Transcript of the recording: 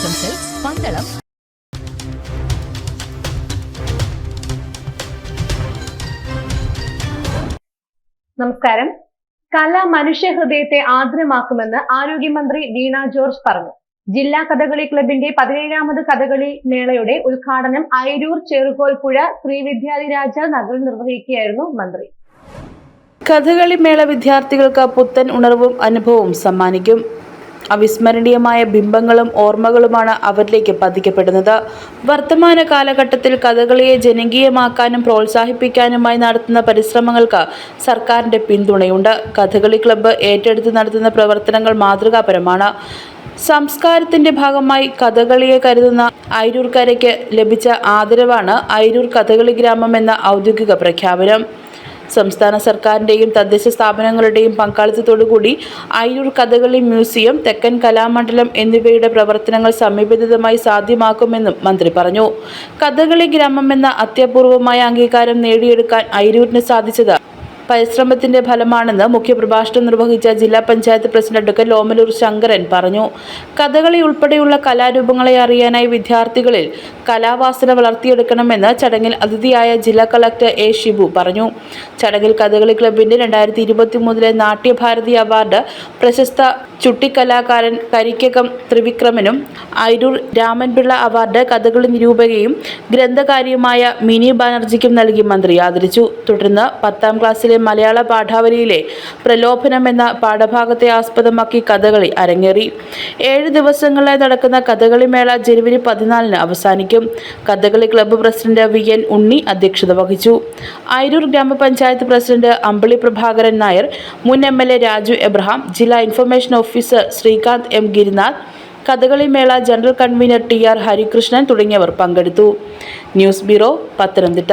Silks Pandalam. നമസ്കാരം. കല മനുഷ്യ ഹൃദയത്തെ ആർദ്രമാക്കുമെന്ന് ആരോഗ്യമന്ത്രി വീണ ജോർജ് പറഞ്ഞു. ജില്ലാ കഥകളി ക്ലബിന്റെ പതിനേഴാമത് കഥകളി മേളയുടെ ഉദ്ഘാടനം അയരൂർ ചെറുകോൽപ്പുഴ ശ്രീവിദ്യാധിരാജ നഗറിൽ നിർവഹിക്കുകയായിരുന്നു മന്ത്രി. കഥകളി മേള വിദ്യാർത്ഥികൾക്ക് പുത്തൻ ഉണർവും അനുഭവവും സമ്മാനിക്കും. അവിസ്മരണീയമായ ബിംബങ്ങളും ഓർമ്മകളുമാണ് അവരിലേക്ക് പതിക്കപ്പെടുന്നത്. വർത്തമാന കാലഘട്ടത്തിൽ കഥകളിയെ ജനകീയമാക്കാനും പ്രോത്സാഹിപ്പിക്കാനുമായി നടത്തുന്ന പരിശ്രമങ്ങൾക്ക് സർക്കാരിന്റെ പിന്തുണയുണ്ട്. കഥകളി ക്ലബ്ബ് ഏറ്റെടുത്ത് നടത്തുന്ന പ്രവർത്തനങ്ങൾ മാതൃകാപരമാണ്. സംസ്കാരത്തിന്റെ ഭാഗമായി കഥകളിയെ കരുതുന്ന അയിരൂർക്കരയ്ക്ക് ലഭിച്ച ആദരവാണ് അയിരൂർ കഥകളി ഗ്രാമം എന്ന ഔദ്യോഗിക പ്രഖ്യാപനം. സംസ്ഥാന സർക്കാരിന്റെയും തദ്ദേശ സ്ഥാപനങ്ങളുടെയും പങ്കാളിത്തത്തോടുകൂടി അയിരൂർ കഥകളി മ്യൂസിയം തെക്കൻ കലാമണ്ഡലം എന്നിവയുടെ പ്രവർത്തനങ്ങൾ സമീപിതമായി സാധ്യമാക്കുമെന്നും മന്ത്രി പറഞ്ഞു. കഥകളി ഗ്രാമം എന്ന അത്യപൂർവമായ അംഗീകാരം നേടിയെടുക്കാൻ അയിരൂരിന് സാധിച്ചത് പരിശ്രമത്തിന്റെ ഫലമാണെന്ന് മുഖ്യപ്രഭാഷണം നിർവഹിച്ച ജില്ലാ പഞ്ചായത്ത് പ്രസിഡന്റ് അഡ്വക്കേറ്റ് ലോമലൂർ ശങ്കരൻ പറഞ്ഞു. കഥകളി ഉൾപ്പെടെയുള്ള കലാരൂപങ്ങളെ അറിയാനായി വിദ്യാർത്ഥികളിൽ കലാവാസന വളർത്തിയെടുക്കണമെന്ന് ചടങ്ങിൽ അതിഥിയായ ജില്ലാ കളക്ടർ എ ഷിബു പറഞ്ഞു. ചടങ്ങിൽ കഥകളി ക്ലബിന്റെ രണ്ടായിരത്തി ഇരുപത്തി മൂന്നിലെ നാട്യഭാരതി അവാർഡ് പ്രശസ്ത ചുട്ടിക്കലാകാരൻ കരിക്കകം ത്രിവിക്രമനും അയിരൂർ രാമൻപിള്ള അവാർഡ് കഥകളി നിരൂപകയും ഗ്രന്ഥകാരിയുമായ മിനി ബാനർജിക്കും നൽകി മന്ത്രി ആദരിച്ചു. തുടർന്ന് പത്താം ക്ലാസ്സിലെ മലയാള പാഠാവലിയിലെ പ്രലോഭനം എന്ന പാഠഭാഗത്തെ ആസ്പദമാക്കി കഥകളി അരങ്ങേറി. ഏഴ് ദിവസങ്ങളിലായി നടക്കുന്ന കഥകളി മേള ജനുവരി പതിനാലിന് അവസാനിക്കും. Kathakali club president V N Unni അധ്യക്ഷത വഹിച്ചു. അയിരൂർ ഗ്രാമപഞ്ചായത്ത് പ്രസിഡന്റ് അമ്പിളി പ്രഭാകരൻ നായർ മുൻ M L A Raju Abraham ജില്ലാ information officer Sreekanth M Girinath Kathakali മേള general convener T R Harikrishnan തുടങ്ങിയവർ പങ്കെടുത്തു. News bureau Pathanamthitta.